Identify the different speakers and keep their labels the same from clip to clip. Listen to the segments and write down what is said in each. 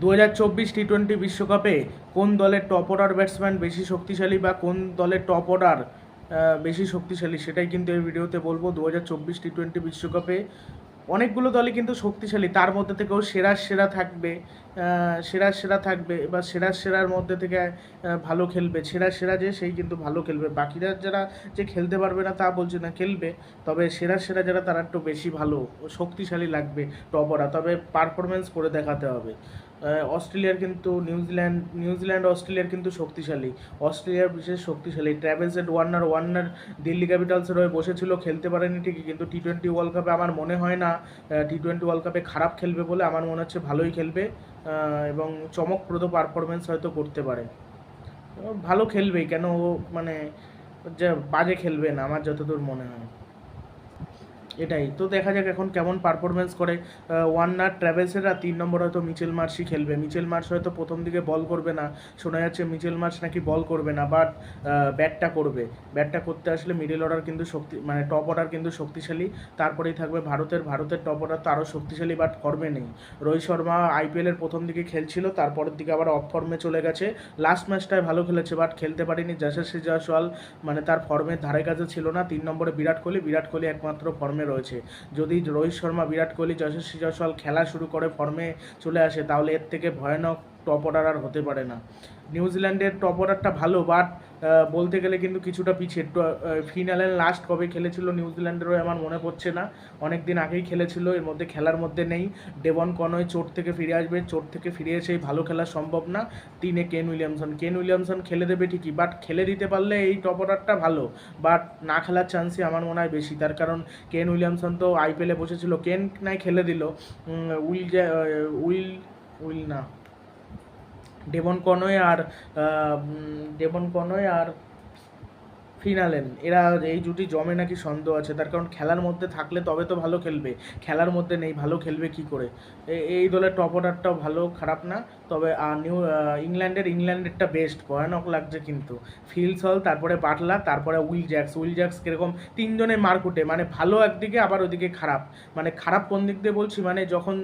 Speaker 1: দু হাজার চব্বিশ টি টোয়েন্টি বিশ্বকাপে কোন দলের টপ অর্ডার ব্যাটসম্যান বেশি শক্তিশালী বা কোন দলের টপ অর্ডার বেশি শক্তিশালী সেটাই কিন্তু এই ভিডিওতে বলব। দু হাজার চব্বিশ টি টোয়েন্টি বিশ্বকাপে অনেকগুলো দলই কিন্তু শক্তিশালী। তার মধ্যে থেকেও সেরা সেরা থাকবে সেরা সেরা থাকবে বা সেরা সেরার মধ্যে থেকে ভালো খেলবে। সেরা সেরা যে, সেই কিন্তু ভালো খেলবে। বাকিরা যারা যে খেলতে পারবে না তা বলছে না, খেলবে। তবে সেরা সেরা যারা, তারা একটু বেশি ভালো, শক্তিশালী লাগবে টপরা তবে পারফরমেন্স করে দেখাতে হবে। অস্ট্রেলিয়ার কিন্তু নিউজিল্যান্ড নিউজিল্যান্ড অস্ট্রেলিয়ার কিন্তু শক্তিশালী। অস্ট্রেলিয়ার বিশেষ শক্তিশালী। ট্র্যাভেলসেড ওয়ার্নার ওয়ার্নার দিল্লি ক্যাপিটালসের হয়ে বসেছিল, খেলতে পারেনি ঠিকই, কিন্তু টি টোয়েন্টি ওয়ার্ল্ড কাপে আমার মনে হয় না টি টোয়েন্টি ওয়ার্ল্ড কাপে খারাপ খেলবে বলে আমার মনে হচ্ছে ভালোই খেলবে এবং চমকপ্রদ পারফরমেন্স হয়তো করতে পারে। ভালো খেলবেই, কেন ও মানে যে বাজে খেলবে না, আমার যতদূর মনে হয়। এটাই। তো দেখা যাক এখন কেমন পারফরমেন্স করে। ওয়ার্নার ট্রাভেলসের আর তিন নম্বর হয়তো মিচেল মার্সি খেলবে। মিচেল মার্স হয়তো প্রথম দিকে বল করবে না। শোনা যাচ্ছে মিচেল মার্স নাকি বল করবে না বাট ব্যাটটা করবে। ব্যাটটা করতে আসলে মিডল অর্ডার কিন্তু শক্তি মানে টপ অর্ডার কিন্তু শক্তিশালী। তারপরেই থাকবে ভারতের। ভারতের টপ অর্ডার তো আরও শক্তিশালী বাট ফর্মে নেই। রোহিত শর্মা আইপিএলের প্রথম দিকে খেলছিল, তারপরের দিকে আবার অফ ফর্মে চলে গেছে। লাস্ট ম্যাচটায় ভালো খেলেছে বাট খেলতে পারেনি যশস্বী জয়সওয়াল। মানে তার ফর্মের ধারে কাছে ছিল না। তিন নম্বরে বিরাট কোহলি। বিরাট কোহলি একমাত্র ফর্মে রয়েছে। যদি রোহিত শর্মা, বিরাট কোহলি, যশস্বী জয়সওয়াল খেলা শুরু করে ফর্মে চলে আসে, তাহলে এর থেকে ভয়ানক টপ অর্ডার আর হতে পারে না। নিউজিল্যান্ডের টপ অর্ডারটা ভালো বাট বলতে গেলে কিন্তু কিছুটা পিছিয়ে। ফিনালের লাস্ট কবে খেলেছিল নিউজিল্যান্ডেরও আমার মনে পড়ছে না। অনেক দিন আগেই খেলেছিল, এর মধ্যে খেলার মধ্যে নেই। ডেভন কনয় চোট থেকে ফিরে আসবে, চোট থেকে ফিরে এসেই ভালো খেলা সম্ভব না। তিনে কেন উইলিয়ামসন কেন উইলিয়ামসন খেলে দেবে ঠিকই বাট খেলে দিতে পারলে এই টপ অর্ডারটা ভালো বাট না খেলার চান্সই আমার মনে হয় বেশি। তার কারণ কেন উইলিয়ামসন তো আইপিএলে বসেছিল কেন নাই খেলে দিল। উইল উইল উইল না। ডেভন কনয় আর ডেবন কনয় আর ফিনালেন এরা এই জুটি জমে নাকি সন্দেহ আছে, তার কারণ খেলার মধ্যে থাকলে তবে তো ভালো খেলবে, খেলার মধ্যে নেই, ভালো খেলবে কি করে? এই দলের টপ অর্ডারটাও ভালো, খারাপ না। তবে নিউ ইংল্যান্ডের, ইংল্যান্ডেরটা বেস্ট ভয়ানক লাগছে কিন্তু। ফিলস হল, তারপরে বাটলা তারপরে উইল জ্যাক্স। উইল জ্যাক্স কীরকম তিনজনে মারকুটে মানে ভালো একদিকে, আবার ওদিকে খারাপ। মানে খারাপ কোন দিক দিয়ে বলছি? মানে যখন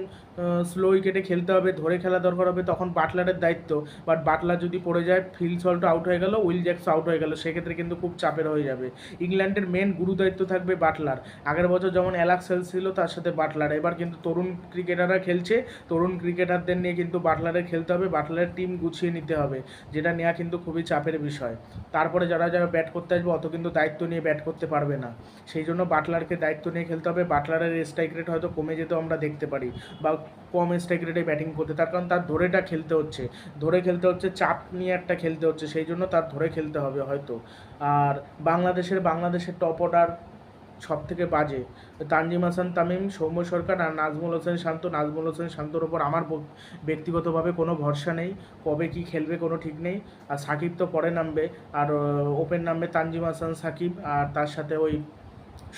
Speaker 1: স্লো উইকেটে খেলতে হবে, ধরে খেলা দরকার হবে, তখন বাটলারের দায়িত্ব। বাট বাটলার যদি পড়ে যায় ফিল্ড সল্ট আউট হয়ে গেল, উইল জ্যাক্স আউট হয়ে গেল। সেক্ষেত্রে কিন্তু খুব চাপের হয়ে যাবে। ইংল্যান্ডের মেন গুরু দায়িত্ব থাকবে বাটলার। আগের বছর যেমন অ্যালাক্স হেলস ছিল, তার সাথে বাটলার। এবার কিন্তু তরুণ ক্রিকেটাররা খেলছে। তরুণ ক্রিকেটারদের নিয়ে কিন্তু বাটলারের খেলতে হবে, বাটলারের টিম গুছিয়ে নিতে হবে, যেটা নেওয়া কিন্তু খুবই চাপের বিষয়। তারপরে যারা যারা ব্যাট করতে আসবে, অত কিন্তু দায়িত্ব নিয়ে ব্যাট করতে পারবে না। সেই জন্য বাটলারকে দায়িত্ব নিয়ে খেলতে হবে, বাটলারের স্ট্রাইক রেট হয়তো কমে যেতেও আমরা দেখতে পারি, বা কম স্ট্রাইক রেটে ব্যাটিং করতে। তার কারণ তার ধরেটা খেলতে হচ্ছে, ধরে খেলতে হচ্ছে, চাপ নিয়ে একটা খেলতে হচ্ছে, সেই জন্য তার ধরে খেলতে হবে হয়তো। আর বাংলাদেশের বাংলাদেশের টপ অর্ডার সব থেকে বাজে। তানজিম হাসান তামিম, সৌম্য সরকার আর নাজমুল হোসেন শান্ত। নাজমুল হোসেন শান্তর ওপর আমার ব্যক্তিগতভাবে কোনো ভরসা নেই। কবে কি খেলবে কোনো ঠিক নেই। আর সাকিব তো পরে নামবে। আর ওপেন নামবে তানজিম হাসান, সাকিব আর তার সাথে ওই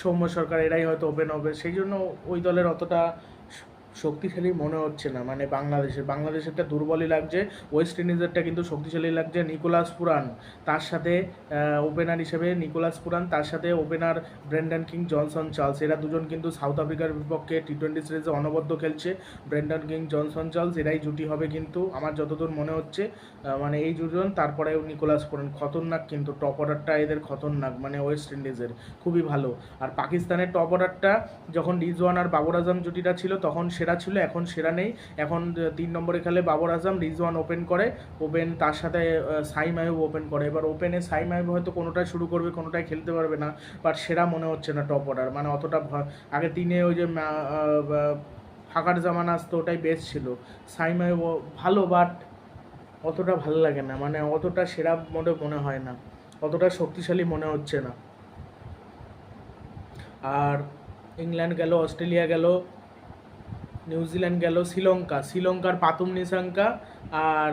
Speaker 1: সৌম্য সরকার, এরাই হয়তো ওপেন হবে। সেই জন্য ওই দলের অতটা শক্তিশালী মনে হচ্ছে না মানে বাংলাদেশের বাংলাদেশেরটা দুর্বলই লাগছে ওয়েস্ট ইন্ডিজেরটা কিন্তু শক্তিশালী লাগছে নিকোলাস পুরান তার সাথে ওপেনার হিসেবে নিকোলাস পুরান তার সাথে opener Brandon King Johnson Charles এরা দুজন কিন্তু সাউথ আফ্রিকার বিপক্ষে টি টোয়েন্টি সিরিজে অনবদ্য খেলছে। ব্রেন্ডন কিং জনসন চার্লস এরাই জুটি হবে কিন্তু আমার যতদূর মনে হচ্ছে মানে এই দুজন, তারপরে নিকোলাস পুরান খতরনাক কিন্তু টপ অর্ডারটা এদের খতরনাক মানে ওয়েস্ট ইন্ডিজের খুবই ভালো। আর পাকিস্তানের টপ অর্ডারটা যখন রিজওয়ান আর বাবর আজম জুটিটা ছিল, তখন সেরা ছিল, এখন সেরা নেই। এখন তিন নম্বরে খেলে বাবর আজম, রিজওয়ান ওপেন করে। ওপেন, তার সাথে সাই মায়ুব ওপেন করে। এবার ওপেনে সাই মায়ুব হয়তো কোনোটাই শুরু করবে, কোনোটাই খেলতে পারবে না। বাট সেরা মনে হচ্ছে না টপ অর্ডার মানে অতটা আগে তিনে ওই যে ফাঁকার জামান আসতো ওটাই বেস্ট ছিল। সাই মায়ুব ভালো বাট অতটা ভালো লাগে না। মানে অতটা সেরা মনে মনে হয় না। অতটা শক্তিশালী মনে হচ্ছে না। আর ইংল্যান্ড গেল, অস্ট্রেলিয়া গেল। নিউজিল্যান্ড গেল শ্রীলঙ্কা। শ্রীলঙ্কার পাতুম নিশাঙ্কা আর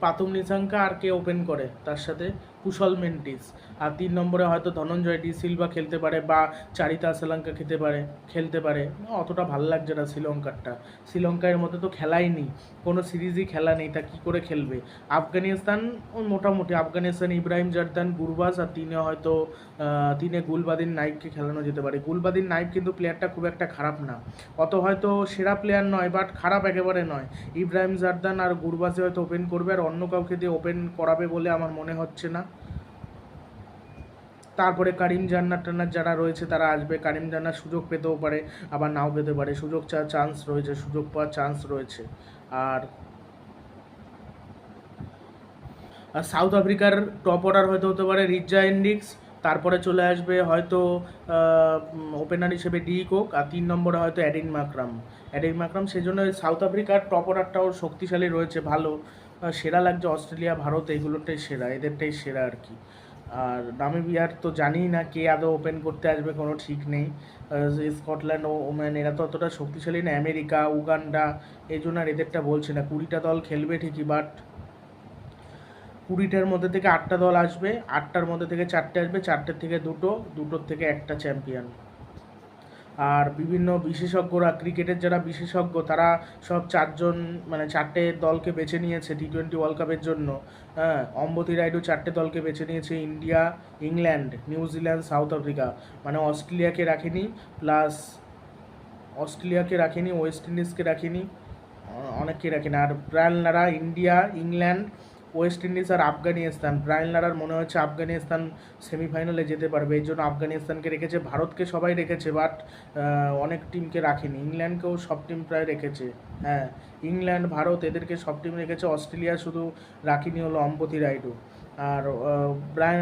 Speaker 1: পাতুম নিশাঙ্কা আর কে ওপেন করে তার সাথে? কুশল মেন্টিস। আর তিন নম্বরে হয়তো ধনঞ্জয় ডি সিলভা খেলতে পারে বা চারিতা শ্রীলঙ্কা খেতে পারে, খেলতে পারে। অতটা ভালো লাগছে না শ্রীলঙ্কারটা। শ্রীলঙ্কার মধ্যে তো খেলাই নেই, কোনো সিরিজই খেলা নেই, তা কী করে খেলবে? আফগানিস্তান, মোটামুটি আফগানিস্তান, ইব্রাহিম জারদান, গুরবাজ আর তিনে হয়তো তিনে গুলবাদিন নাইবকে খেলানো যেতে পারে। গুলবাদিন নাইব কিন্তু প্লেয়ারটা খুব একটা খারাপ না। অত হয়তো সেরা প্লেয়ার নয় বাট খারাপ একেবারে নয়। ইব্রাহিম জারদান আর গুরবাজে হয়তো ওপেন করবে, আর অন্য কাউকে দিয়ে ওপেন করাবে বলে আমার মনে হচ্ছে না। তারপরে কারিম জান্নার টান্নার যারা রয়েছে তারা আসবে। কারিম জান্নার সুযোগ পেতেও পারে, আবার নাও পেতে পারে। সুযোগ চা চান্স রয়েছে, সুযোগ পাওয়ার চান্স রয়েছে। আর আর সাউথ আফ্রিকার টপ অর্ডার হয়তো হতে পারে রিজা এন্ডিক্স তারপরে চলে আসবে হয়তো ওপেনার হিসেবে ডি কোক। আর তিন নম্বরে হয়তো অ্যাডিন মাকরাম। অ্যাডিন মাকরাম সেই জন্য সাউথ আফ্রিকার টপ অর্ডারটাও শক্তিশালী রয়েছে, ভালো। সেরা লাগছে অস্ট্রেলিয়া, ভারত এইগুলোটাই সেরা, এদেরটাই সেরা আর কি। আর নামিবিয়ার তো জানিই না কে আদৌ ওপেন করতে আসবে, কোনো ঠিক নেই। স্কটল্যান্ড ও ওম্যান এরা তো অতটা শক্তিশালী না। আমেরিকা, উগান্ডা, এই জন্য আর এদেরটা বলছে না। কুড়িটা দল খেলবে ঠিকই বাট কুড়িটার মধ্যে থেকে আটটা দল আসবে। আটটার মধ্যে থেকে চারটে আসবে, চারটের থেকে দুটো, দুটোর থেকে একটা চ্যাম্পিয়ন আর বিভিন্ন বিশেষজ্ঞরা, ক্রিকেটের যারা বিশেষজ্ঞ, তারা সব চারজন মানে চারটে দলকে বেছে নিয়েছে টি টোয়েন্টি ওয়ার্ল্ড কাপের জন্য। হ্যাঁ অম্বতী রাইডু চারটে দলকে বেছে নিয়েছে India, England New Zealand South Africa. মানে অস্ট্রেলিয়াকে রাখেনি, প্লাস অস্ট্রেলিয়াকে রাখেনি, ওয়েস্ট ইন্ডিজকে রাখেনি অনেককে রাখেনি। আর Brian Lara India, England West Indies আর আফগানিস্তান। ব্রায়ান লারার মনে হচ্ছে আফগানিস্তান সেমিফাইনালে যেতে পারবে, এই জন্য আফগানিস্তানকে রেখেছে, ভারতকে সবাই রেখেছে, বাট অনেক টিমকে রাখেনি। ইংল্যান্ডকেও সব টিম প্রায় রেখেছে। হ্যাঁ ইংল্যান্ড, ভারত এদেরকে সব টিম রেখেছে, অস্ট্রেলিয়া শুধু রাখিনি হলো অম্পতি রাইডু আর ব্রায়ান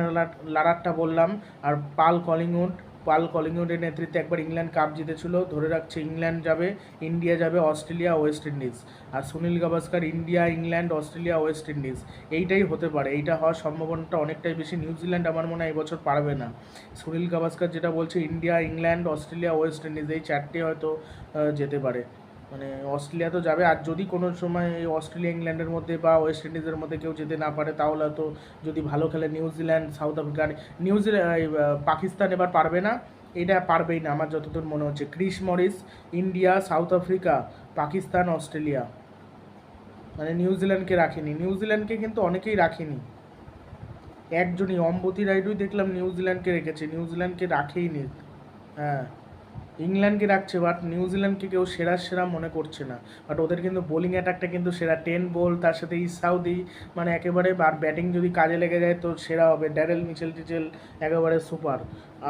Speaker 1: লারারটা বললাম, আর পাল কলিংউড পাল কলিংউডের নেতৃত্বে একবার ইংল্যান্ড কাপ জিতেছিল। ধরে রাখছে ইংল্যান্ড যাবে, ইন্ডিয়া যাবে, অস্ট্রেলিয়া, ওয়েস্ট ইন্ডিজ। আর Sunil Gavaskar, India, England, Australia, West Indies. এইটাই হতে পারে, এইটা হওয়ার সম্ভাবনাটা অনেকটাই বেশি। নিউজিল্যান্ড আমার মনে হয় এবছর পারবে না। সুনীল গাভাস্কার যেটা বলছে, India, England, Australia, West Indies, এই চারটে হয়তো যেতে পারে। মানে অস্ট্রেলিয়া তো যাবে। আর যদি কোনো সময় এই অস্ট্রেলিয়া, ইংল্যান্ডের মধ্যে বা ওয়েস্ট ইন্ডিজের মধ্যে কেউ যেতে না পারে, তাহলে তো যদি ভালো খেলে New Zealand, South Africa New Zealand Pakistan এবার পারবে না। এটা পারবেই না, আমার যতদূর মনে হচ্ছে। Chris Morris, India, South Africa, Pakistan, Australia. মানে নিউজিল্যান্ডকে রাখেনি। নিউজিল্যান্ডকে কিন্তু অনেকেই রাখেনি। একজনই, অম্বতী রাইডুই দেখলাম নিউজিল্যান্ডকে রেখেছে। নিউজিল্যান্ডকে রাখেই নি। হ্যাঁ। ইংল্যান্ডকে রাখছে বাট নিউজিল্যান্ডকে কেউ সেরা সেরা মনে করছে না। বাট ওদের কিন্তু বোলিং অ্যাটাকটা কিন্তু সেরা। টেন বল তার সাথে ইসাউদি মানে একেবারে আর ব্যাটিং যদি কাজে লেগে যায় তো সেরা হবে। ড্যারেল মিচেল টিচেল একেবারে সুপার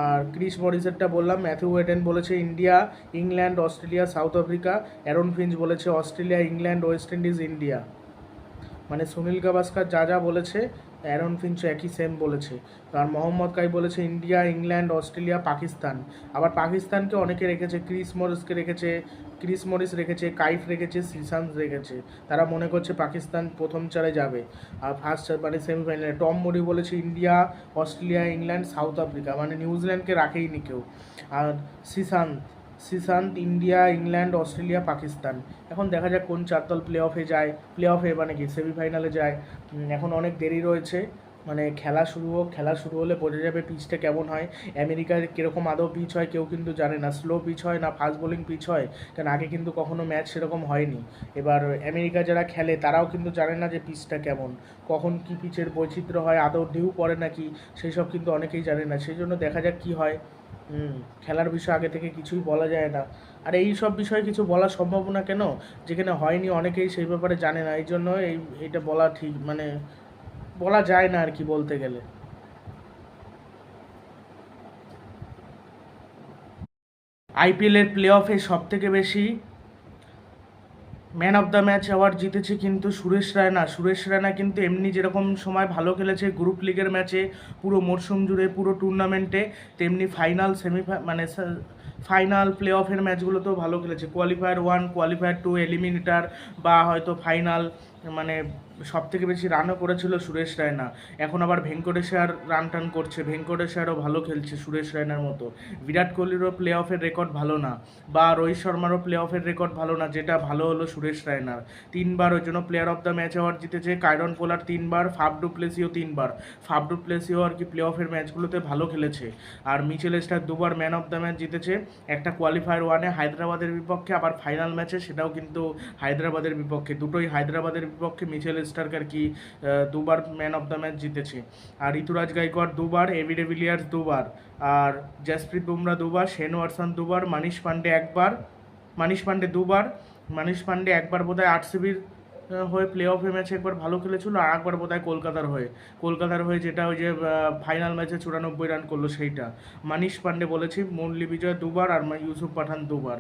Speaker 1: আর ক্রিস মরিসেরটা বললাম ম্যাথিউ ওয়েডেন বলেছে India England Australia South Africa Aaron Finch বলেছে Australia England West Indies India মানে সুনীল গাভাস্কার যা যা বলেছে অ্যারন ফিঞ্চ একই সেম বলেছে। আর মোহাম্মদ কাই বলেছে, ইন্ডিয়া, ইংল্যান্ড, অস্ট্রেলিয়া, পাকিস্তান। আবার পাকিস্তানকে অনেকে রেখেছে, ক্রিস মরিসকে রেখেছে, ক্রিস মরিস রেখেছে, কাইফ রেখেছে শ্রীশান্ত রেখেছে। তারা মনে করছে পাকিস্তান প্রথম চারে যাবে। আর ফার্স্ট মানে সেমিফাইনালে টম মোডি বলেছে, India, Australia, England, South Africa. মানে নিউজিল্যান্ডকে রাখেইনি কেউ। আর Sreesanth Sreesanth India, England, Australia, Pakistan. এখন দেখা যাক কোন চার দল প্লে অফে যায়। প্লে অফে মানে কি? সেমিফাইনালে যায়। এখন অনেক দেরি রয়েছে। মানে খেলা শুরু হোক, খেলা শুরু হলে বোঝা যাবে পিচটা কেমন হয়। আমেরিকার কীরকম আদৌ পিচ হয় কেউ কিন্তু জানে না। স্লো পিচ হয় না ফাস্ট বোলিং পিচ হয়। কারণ আগে কিন্তু কখনো ম্যাচ সেরকম হয়নি। এবার আমেরিকা যারা খেলে, তারাও কিন্তু জানে না যে পিচটা কেমন। কখন কি পিচের বৈচিত্র্য হয়, আদৌ ঢেউ পড়ে নাকি সেই সব কিন্তু অনেকেই জানে না। সেই জন্য দেখা যাক কী হয়। খেলার বিষয়ে আগে থেকে কিছুই বলা যায় না। আর এই সব বিষয়ে কিছু বলা সম্ভব না কেন? যেখানে হয়নি অনেকেই সেই ব্যাপারে জানে না এই জন্য এই এটা বলা ঠিক মানে বলা যায় না আর কি বলতে গেলে। আইপিএলের প্লে অফে সব থেকে বেশি man of the match award জিতেছে কিন্তু সুরেশ রায়না। সুরেশ রায়না কিন্তু এমনি যেরকম সময় ভালো খেলেছে গ্রুপ লিগের ম্যাচে পুরো মরশুম জুড়ে, পুরো টুর্নামেন্টে তেমনি ফাইনাল সেমিফাই মানে ফাইনাল প্লে অফের ম্যাচগুলোতেও ভালো খেলেছে। Qualifier one qualifier two eliminator বা হয়তো ফাইনাল মানে সব থেকে বেশি রানও করেছিল সুরেশ রায়না। এখন আবার ভেঙ্কটেশ্বর রান টান করছে। ভেঙ্কটেশ্বরও ভালো খেলছে সুরেশ রায়নার মতো। বিরাট কোহলিরও প্লে অফের রেকর্ড ভালো না, বা রোহিত শর্মারও প্লে অফের রেকর্ড ভালো না, যেটা ভালো হলো সুরেশ রায়নার। তিনবার ওই জন্য player of the match award জিতেছে কাইরন পোলার তিনবার, ফাফ ডুপ্লেসিও তিনবার। ফাফ ডুপ্লেসিও আর কি প্লে অফের ম্যাচগুলোতে ভালো খেলেছে। আর মিচেল স্টার দুবার ম্যান অফ দ্য ম্যাচ জিতেছে। একটা কোয়ালিফায়ার ওয়ানে হায়দ্রাবাদের বিপক্ষে, আবার ফাইনাল ম্যাচে সেটাও কিন্তু হায়দ্রাবাদের বিপক্ষে। দুটোই হায়দ্রাবাদের বিপক্ষে, মিচেল স্টার্ক আর কি দুবার ম্যান অফ দ্য ম্যাচ জিতেছে। আর ঋতুরাজ গাইকোয়াড় দুবার এভি ডেভিলিয়ার্স দুবার, আর জাসপ্রীত বুমরা দুবার শেন ওয়াটসন দুবার মানিশ পান্ডে একবার মানিশ পান্ডে দুবার মানিশ পান্ডে একবার বোধহয় আরসিবির হয়ে প্লে অফে ম্যাচে একবার ভালো খেলেছিল আর একবার বোধহয় কলকাতার হয়ে। কলকাতার হয়ে যেটা ওই যে ফাইনাল ম্যাচে চুরানব্বই রান করল সেইটা। মানিশ পান্ডে বলেছি মুরলি বিজয় দুবার আর ইউসুফ পাঠান দুবার।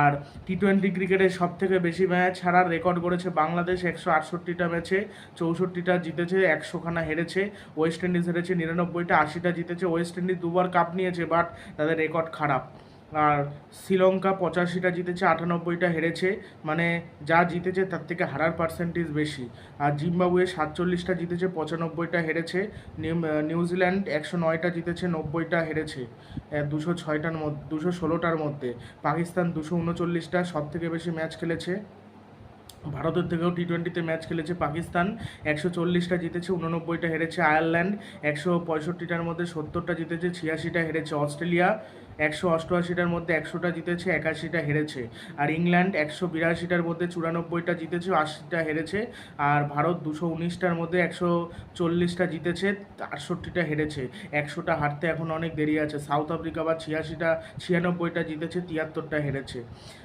Speaker 1: আর টি টোয়েন্টি ক্রিকেটে সব থেকে বেশি ম্যাচ হারার রেকর্ড করেছে বাংলাদেশ, একশো আটষট্টিটা ম্যাচে চৌষট্টিটা জিতেছে, একশোখানা হেরেছে ওয়েস্ট ইন্ডিজ হেরেছে, নিরানব্বইটা আশিটা জিতেছে ওয়েস্ট ইন্ডিজ দুবার কাপ নিয়েছে বাট তাদের রেকর্ড খারাপ। আর শ্রীলঙ্কা পঁচাশিটা জিতেছে, আটানব্বইটা হেরেছে। মানে যা জিতেছে তার থেকে হারার পার্সেন্টেজ বেশি। আর জিম্বাবুয়ে সাতচল্লিশটা জিতেছে, পঁচানব্বইটা হেরেছে। নিউ- নিউজিল্যান্ড একশো নয়টা জিতেছে, নব্বইটা হেরেছে। দুশো ছয়টার মধ্যে দুশো ষোলোটার মধ্যে। পাকিস্তান দুশো উনচল্লিশটা সব থেকে বেশি ম্যাচ খেলেছে। ভারতের থেকেও টি টোয়েন্টিতে ম্যাচ খেলেছে পাকিস্তান। একশো চল্লিশটা জিতেছে, উননব্বইটা হেরেছে আয়ারল্যান্ড। একশো পঁয়ষট্টিটার মধ্যে সত্তরটা জিতেছে, ছিয়াশিটা হেরেছে অস্ট্রেলিয়া। একশো অষ্টআশিটার মধ্যে একশোটা জিতেছে, একাশিটা হেরেছে। আর ইংল্যান্ড একশো বিরাশিটার মধ্যে চুরানব্বইটা জিতেছে, আশিটা হেরেছে। আর ভারত দুশো উনিশটার মধ্যে একশো চল্লিশটা জিতেছে, আটষট্টিটা হেরেছে। একশোটা হারতে এখন অনেক দেরি আছে। সাউথ আফ্রিকা বা ছিয়াশিটা, ছিয়ানব্বইটা জিতেছে, তিয়াত্তরটা হেরেছে।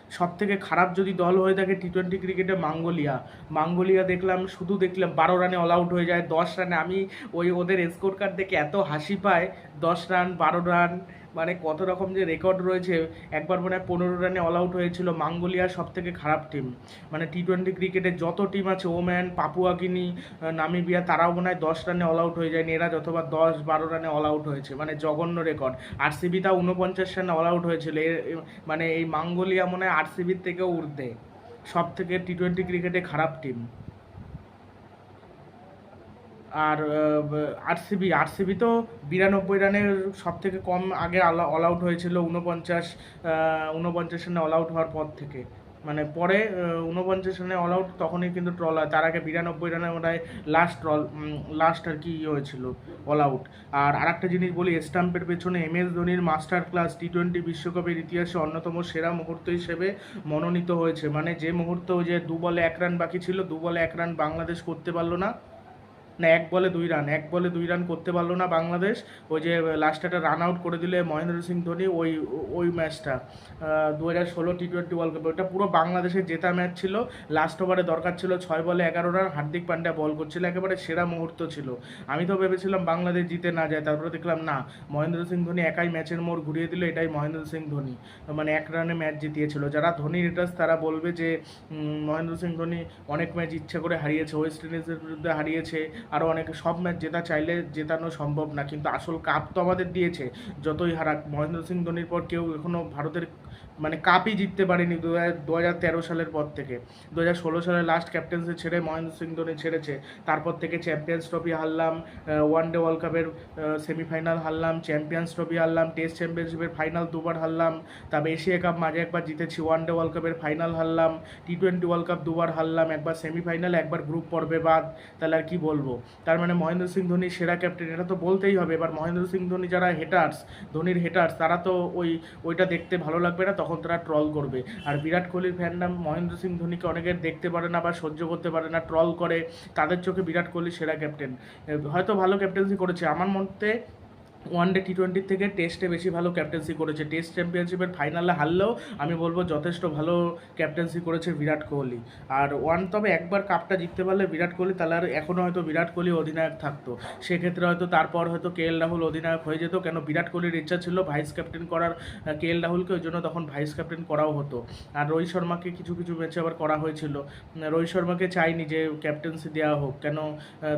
Speaker 1: সব থেকে খারাপ যদি দল হয়ে থাকে টি টোয়েন্টি ক্রিকেটে, মাঙ্গোলিয়া। মাঙ্গোলিয়া দেখলাম, শুধু দেখলাম বারো রানে অল আউট হয়ে যায়, দশ রানে। আমি ওই ওদের স্কোর কার্ড দেখে এত হাসি পায় দশ রান, বারো রান মানে কত রকম যে রেকর্ড রয়েছে, একবার মনে হয় পনেরো রানে অল আউট হয়েছিল মাঙ্গোলিয়া সব থেকে খারাপ টিম মানে টি টোয়েন্টি ক্রিকেটের যত টিম আছে ওম্যান পাপুয়াগিনি নামিবিয়া তারাও মনে হয় দশ রানে অল আউট হয়ে যায় নেরাজ অথবা দশ বারো রানে অল আউট হয়েছে। মানে জঘন্য রেকর্ড আরসিবি তাও উনপঞ্চাশ রানে অল আউট হয়েছিল। এ- এ- মানে এই মাঙ্গোলিয়া মনে হয় আরসিবির থেকেও ঊর্ধ্বে। সব থেকে টি টোয়েন্টি ক্রিকেটে খারাপ টিম আর আরসিবি আরসিবি তো বিরানব্বই রানের সব থেকে কম আগে অল আউট হয়েছিল উনপঞ্চাশ উনপঞ্চাশ রানে অল আউট হওয়ার পর থেকে। মানে পরে উনপঞ্চাশ রানে অল আউট তখনই কিন্তু ট্রল হয় তার আগে বিরানব্বই রানে ওটাই লাস্ট ট্রল লাস্ট আর কি ইয়ে হয়েছিল অল আউট আর আরেকটা জিনিস বলি স্টাম্পের পেছনে এম এস ধোনির মাস্টার ক্লাস টি টোয়েন্টি বিশ্বকাপের ইতিহাসে অন্যতম সেরা মুহূর্ত হিসেবে মনোনীত হয়েছে। মানে যে মুহূর্ত যে দু বলে এক রান বাকি ছিল, দু বলে এক রান বাংলাদেশ করতে পারল না না, এক বলে দুই রান এক বলে দুই রান করতে পারল না বাংলাদেশ। ওই যে লাস্ট একটা রান আউট করে দিলে মহেন্দ্র সিং ধোনি ওই ওই ম্যাচটা দু হাজার ষোলো টি টোয়েন্টি ওয়ার্ল্ড কাপে ওটা পুরো বাংলাদেশের জেতা ম্যাচ ছিল। লাস্ট ওভারে দরকার ছিল ছয় বলে এগারো রান হার্দিক পান্ড্যা বল করছিল। একেবারে সেরা মুহূর্ত ছিল। আমি তো ভেবেছিলাম বাংলাদেশ জিতে না যায়। তারপরে দেখলাম না, মহেন্দ্র সিং ধোনি একাই ম্যাচের মোড় ঘুরিয়ে দিল। এটাই মহেন্দ্র সিং ধোনি। মানে এক রানে ম্যাচ জিতিয়েছিল। যারা ধোনি রেটার্স তারা বলবে যে মহেন্দ্র সিং ধোনি অনেক ম্যাচ ইচ্ছা করে হারিয়েছে। ওয়েস্ট ইন্ডিজের বিরুদ্ধে হারিয়েছে। আরও অনেকে সব ম্যাচ জেতা চাইলে জেতানো সম্ভব না, কিন্তু আসল কাপ তো আমাদের দিয়েছে। যতই হারাক, মহেন্দ্র সিং ধোনির পর কেউ এখনও ভারতের মানে কাপই জিততে পারেনি দু হাজার দু হাজার তেরো সালের পর থেকে। দু হাজার ষোলো সালে লাস্ট ক্যাপ্টেন্সি ছেড়ে মহেন্দ্র সিং ধোনি ছেড়েছে। তারপর থেকে চ্যাম্পিয়ন্স ট্রফি হারলাম ওয়ান ডে ওয়ার্ল্ড কাপের সেমিফাইনাল হারলাম চ্যাম্পিয়ন্স ট্রফি হারলাম টেস্ট চ্যাম্পিয়নশিপের ফাইনাল দুবার হারলাম, তারপর এশিয়া কাপ মাঝে একবার জিতেছি ওয়ান ডে ওয়ার্ল্ড কাপের ফাইনাল হারলাম টি টোয়েন্টি ওয়ার্ল্ড কাপ দুবার হারলাম, একবার সেমিফাইনাল একবার গ্রুপ পর্বে বাদ। তাহলে আর কি বলব? তার মানে মহেন্দ্র সিং ধোনি সেরা ক্যাপ্টেন এটা তো বলতেই হবে। এবার মহেন্দ্র সিং ধোনি যারা হেটার্স ধোনির হেটার্স তারা তো ওই, ওইটা দেখতে ভালো লাগবে না তখন তারা ট্রল করবে। আর বিরাট কোহলির ফ্যানরা মহেন্দ্র সিং ধোনিকে অনেকে দেখতে পারে না বা সহ্য করতে পারে না ট্রল করে। তাদের চোখে বিরাট কোহলি সেরা ক্যাপ্টেন হয়তো ভালো ক্যাপ্টেন্সি করেছে। আমার মতে ওয়ান ডে টি টোয়েন্টির থেকে টেস্টে বেশি ভালো ক্যাপ্টেন্সি করেছে। টেস্ট চ্যাম্পিয়নশিপের ফাইনালে হারলেও আমি বলব যথেষ্ট ভালো ক্যাপ্টেন্সি করেছে বিরাট কোহলি। আর ওয়ান তবে একবার কাপটা জিততে পারলে বিরাট কোহলি, তাহলে আর এখনও হয়তো বিরাট কোহলি অধিনায়ক থাকতো। সেক্ষেত্রে হয়তো তারপর হয়তো কে এল রাহুল অধিনায়ক হয়ে যেত, কেন বিরাট কোহলির ইচ্ছা ছিল ভাইস ক্যাপ্টেন করার কে এল রাহুলকে ওই জন্য তখন ভাইস ক্যাপ্টেন করাও হতো। আর রোহিত শর্মাকে কিছু কিছু ম্যাচে আবার করা হয়েছিল। রোহিত শর্মাকে চাইনি যে ক্যাপ্টেন্সি দেওয়া হোক, কেন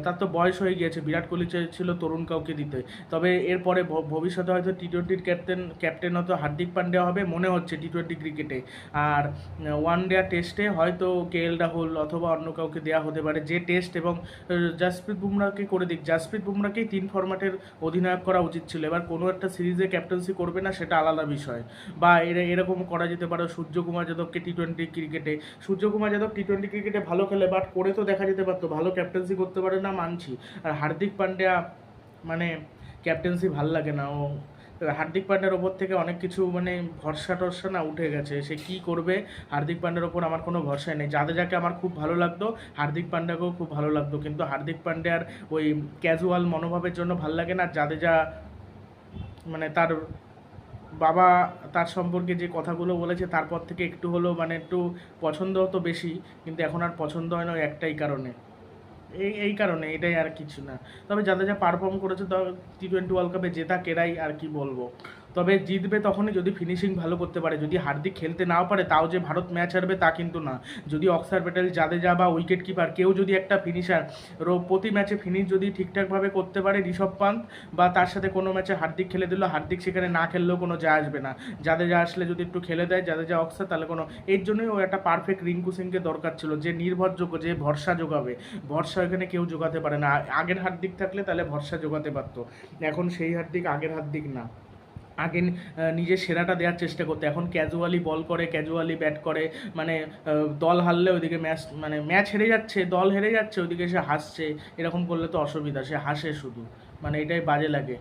Speaker 1: তার তো বয়স হয়ে গিয়েছে। বিরাট কোহলি চেয়েছিল তরুণ কাউকে দিতে। তবে এর এরপরে ভবিষ্যতে হয়তো টি টোয়েন্টির ক্যাপ্টেন ক্যাপ্টেন হয়তো হার্দিক পান্ডিয়া হবে, মনে হচ্ছে টি টোয়েন্টি ক্রিকেটে আর ওয়ান ডে টেস্টে হয়তো কে এল রাহুল অথবা অন্য কাউকে দেওয়া হতে পারে। যে টেস্ট এবং জাসপ্রীত বুমরাকে করে দিক। জাসপ্রীত বুমরাকেই তিন ফরম্যাটের অধিনায়ক করা উচিত ছিল। এবার কোনো একটা সিরিজে ক্যাপ্টেন্সি করবে না, সেটা আলাদা বিষয়। বা এরা এরকম করা যেতে পারে সূর্যকুমার যাদবকে টি টোয়েন্টি ক্রিকেটে সূর্যকুমার যাদব টি টোয়েন্টি ক্রিকেটে ভালো খেলে বাট করে তো দেখা যেতে পারতো। ভালো ক্যাপ্টেন্সি করতে পারে না মানছি। আর হার্দিক পান্ডিয়া মানে ক্যাপ্টেন্সি ভালো লাগে না, ও হার্দিক পান্ডের ওপর থেকে অনেক কিছু মানে ভরসা টরসা না উঠে গেছে, সে কি করবে? হার্দিক পান্ডের ওপর আমার কোনো ভরসাই নেই। যাকে আমার খুব ভালো লাগতো, হার্দিক পান্ডাকেও খুব ভালো লাগতো। কিন্তু হার্দিক পান্ডিয়ার ওই ক্যাজুয়াল মনোভাবের জন্য ভালো লাগে না জাদেজা মানে তার বাবা তার সম্পর্কে যে কথাগুলো বলেছে, তারপর থেকে একটু হলেও মানে একটু পছন্দ হতো বেশি, কিন্তু এখন আর পছন্দ হয় না একটাই কারণে। এই এই কারণে এটাই আর কিছু না। তবে যাদের যা পারফর্ম করেছে টি টোয়েন্টি ওয়ার্ল্ড কাপে জেতা কেরাই আর কি বলব? তবে জিতবে তখনই যদি ফিনিশিং ভালো করতে পারে। যদি হার্দিক খেলতে নাও পারে, তাও যে ভারত ম্যাচ হারবে তা কিন্তু না। যদি অক্সার প্যাটেল জাদেজা বা উইকেট কিপার কেউ যদি একটা ফিনিশার প্রতি ম্যাচে ফিনিশ যদি ঠিকঠাকভাবে করতে পারে ঋষভ পান্ত বা তার সাথে কোনো ম্যাচে হার্দিক খেলে দিল, হার্দিক সেখানে না খেললেও কোনো যা আসবে না। জাদেজা আসলে যদি একটু খেলে দেয়, জাদেজা, অক্সার, তাহলে কোনো এর জন্যই ও একটা পারফেক্ট রিঙ্কু সিংকে দরকার ছিল, যে নির্ভরযোগ্য, যে ভরসা যোগাবে। ভরসা এখানে কেউ যোগাতে পারে না। আগের হার্দিক থাকলে তাহলে ভরসা যোগাতে পারতো। এখন সেই হার্দিক, আগের হার্দিক না। আগে নিজের সেরাটা দেওয়ার চেষ্টা করতে। এখন ক্যাজুয়ালি বল করে ক্যাজুয়ালি ব্যাট করে মানে দল হারলে ওইদিকে ম্যাচ মানে ম্যাচ হেরে যাচ্ছে, দল হেরে যাচ্ছে, ওইদিকে সে হাসছে। এরকম করলে তো অসুবিধা, সে হাসে শুধু। মানে এটাই বাজে লাগে।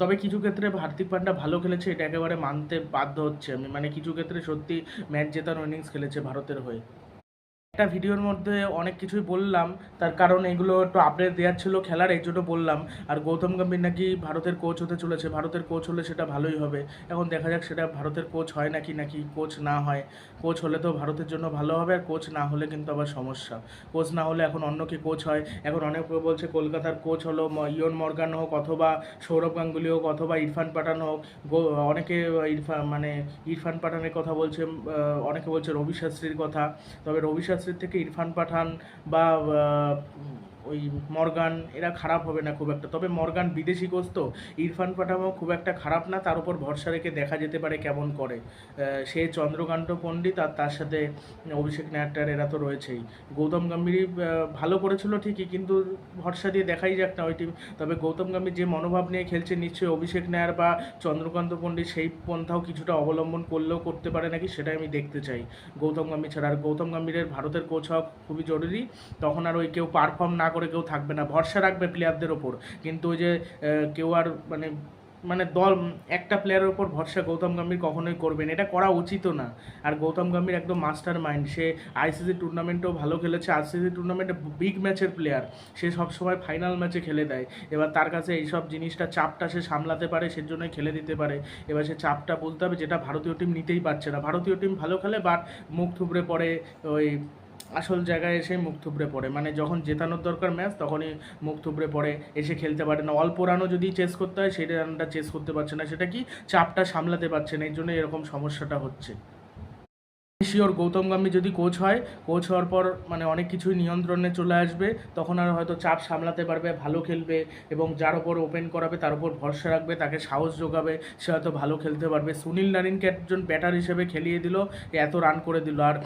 Speaker 1: তবে কিছু ক্ষেত্রে হার্দিক পান্ডা ভালো খেলেছে, এটা একেবারে মানতে বাধ্য হচ্ছে আমি। মানে কিছু ক্ষেত্রে সত্যি ম্যাচ জেতার ইনিংস খেলেছে ভারতের হয়ে। একটা ভিডিওর মধ্যে অনেক কিছুই বললাম। তার কারণ এগুলো একটু আপডেট দেওয়ার ছিল খেলার, এই জন্য বললাম। আর গৌতম গম্ভীর নাকি ভারতের কোচ হতে চলেছে। ভারতের কোচ হলে সেটা ভালোই হবে। এখন দেখা যাক সেটা ভারতের কোচ হয় নাকি নাকি কোচ না হয়। কোচ হলে তো ভারতের জন্য ভালো হবে, আর কোচ না হলে কিন্তু আবার সমস্যা। কোচ না হলে এখন অন্য কি কোচ হয়? এখন অনেক বলছে কলকাতার কোচ হলো ইয়ন মর্গান হোক, অথবা সৌরভ গাঙ্গুলি হোক, অথবা ইরফান পাঠান হোক। অনেকে ইরফান মানে ইরফান পাঠানের কথা বলছে অনেকে বলছে রবি শাস্ত্রীর কথা। তবে রবি শাস্ত্রীর থেকে ইরফান পাঠান বা ওই মর্গান, এরা খারাপ হবে না খুব একটা। তবে মর্গান বিদেশি কোচ তো ইরফান পাঠানও খুব একটা খারাপ না, তার উপর ভরসা রেখে দেখা যেতে পারে কেমন করে। সে চন্দ্রকান্ত পণ্ডিত আর তার সাথে অভিষেক নায়ার এরা তো রয়েছেই। গৌতম গম্ভীর ভালো করেছিল ঠিকই, কিন্তু ভরসা দিয়ে দেখাই যাক না ওই টিম। তবে গৌতম গম্ভীর যে মনোভাব নিয়ে খেলছে, নিশ্চয়ই অভিষেক নায়ার বা চন্দ্রকান্ত পণ্ডিত সেই পন্থাও কিছুটা অবলম্বন করলেও করতে পারে নাকি, সেটাই আমি দেখতে চাই। গৌতম গম্ভীর ছাড়া, আর গৌতম গম্ভীরের ভারতের কোচ হওয়া খুবই জরুরি। তখন আর ওই কেউ পারফর্ম না করে কেউ থাকবে না, ভরসা রাখবে প্লেয়ারদের ওপর। কিন্তু ওই যে কেউ আর মানে মানে দল, একটা প্লেয়ারের ওপর ভরসা গৌতম গম্ভীর কখনোই করবেন এটা করা উচিতও না। আর গৌতম গম্ভীর একদম মাস্টার মাইন্ড সে আইসিসি টুর্নামেন্টেও ভালো খেলেছে। আইসিসি টুর্নামেন্টে বিগ ম্যাচের প্লেয়ার সে সবসময় ফাইনাল ম্যাচে খেলে দেয়। এবার তার কাছে এইসব জিনিসটা, চাপটা সে সামলাতে পারে, সেজন্যই খেলে দিতে পারে। এবার সে চাপটা বলতে হবে, যেটা ভারতীয় টিম নিতেই পারছে না। ভারতীয় টিম ভালো খেলে বাট মুখ থুবড়ে পড়ে ওই আসল জায়গায় এসে মুখ থুবড়ে পড়ে। মানে যখন জেতানোর দরকার ম্যাচ তখনই মুখ থুবড়ে পড়ে, এসে খেলতে পারে না। অল্প রানও যদি চেস করতে হয়, সেই রানটা চেস করতে পারছে না। সেটা কি চাপটা সামলাতে পারছে না? এই জন্য এরকম সমস্যাটা হচ্ছে। শিওর গৌতম গম্ভীর যদি কোচ হয় কোচ হওয়ার পর মানে অনেক কিছুই নিয়ন্ত্রণে চলে আসবে, তখন আর হয়তো চাপ সামলাতে পারবে, ভালো খেলবে এবং যার ওপর ওপেন করাবে, তার উপর ভরসা রাখবে, তাকে সাহস যোগাবে, সে হয়তো ভালো খেলতে পারবে। সুনীল নারিনকে একজন ব্যাটার হিসেবে খেলিয়ে দিল এত রান করে দিল। আর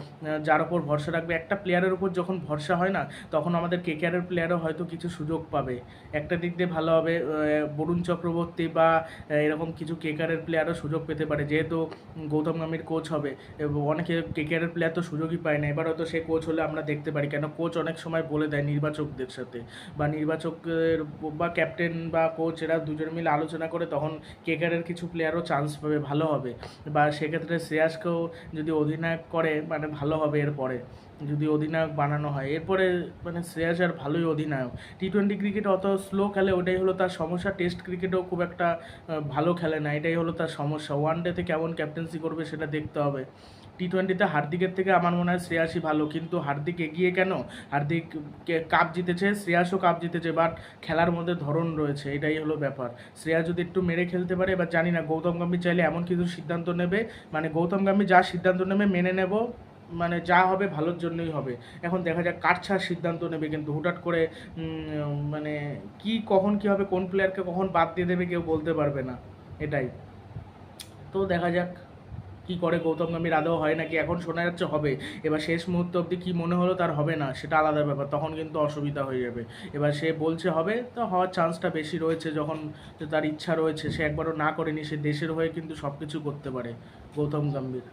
Speaker 1: যার ওপর ভরসা রাখবে, একটা প্লেয়ারের উপর যখন ভরসা হয় না, তখন আমাদের কেকেআরের প্লেয়ারও হয়তো কিছু সুযোগ পাবে। একটা দিক দিয়ে ভালো হবে বরুণ চক্রবর্তী বা এরকম কিছু কেকারের প্লেয়ারও সুযোগ পেতে পারে, যেহেতু গৌতম গম্ভীর কোচ হবে। এবং অনেকে কেকেআরের প্লেয়ার তো সুযোগই পায় না। এবার হয়তো সে কোচ হলে আমরা দেখতে পারি। কেন কোচ অনেক সময় বলে দেয় নির্বাচকদের সাথে। বা নির্বাচকের বা ক্যাপ্টেন বা কোচ এরা দুজন মিলে আলোচনা করে তখন কেকারের কিছু প্লেয়ারও চান্স পাবে, ভালো হবে। বা সেক্ষেত্রে শ্রেয়াসকেও যদি অধিনায়ক করে মানে ভালো হবে এরপরে। যদি অধিনায়ক বানানো হয়। এরপরে মানে শ্রেয়াস আর ভালোই অধিনায়ক। টি টোয়েন্টি ক্রিকেট অত স্লো খেলে, ওটাই হলো তার সমস্যা। টেস্ট ক্রিকেটেও খুব একটা ভালো খেলে না। এটাই হলো তার সমস্যা। ওয়ান ডেতে কেমন ক্যাপ্টেন্সি করবে সেটা দেখতে হবে। টি টোয়েন্টিতে হার্দিকের থেকে আমার মনে হয় শ্রেয়াসই ভালো, কিন্তু হার্দিক এগিয়ে কেন? হার্দিক কাপ জিতেছে, শ্রেয়াসও কাপ জিতেছে বাট খেলার মধ্যে ধরন রয়েছে, এটাই হলো ব্যাপার। শ্রেয়াস যদি একটু মেরে খেলতে পারে এবার জানি না, গৌতম গম্ভীর চাইলে এমন কিছু সিদ্ধান্ত নেবে মানে গৌতম গম্ভীর যা সিদ্ধান্ত নেবে, মেনে নেব মানে যা হবে ভালোর জন্যই হবে। এখন দেখা যাক কার ছাড় সিদ্ধান্ত নেবে, কিন্তু হুটহাট করে মানে কি, কখন কি হবে কোন প্লেয়ারকে কখন বাদ দিয়ে দেবে কেউ বলতে পারবে না, এটাই। তো দেখা যাক। কি করে গৌতম গম্ভীর? আদৌ হয় নাকি? এখন শোনা যাচ্ছে হবে। এবার শেষ মুহূর্ত অবধি কি মনে হলো তার হবে না, সেটা আলাদা ব্যাপার। তখন কিন্তু অসুবিধা হয়ে যাবে। এবার সে বলছে হবে, তো হওয়ার চান্সটা বেশি রয়েছে যখন তার ইচ্ছা রয়েছে। সে একবারও না করেনি, সে দেশের হয়ে কিন্তু সব কিছু করতে পারে গৌতম গম্ভীর।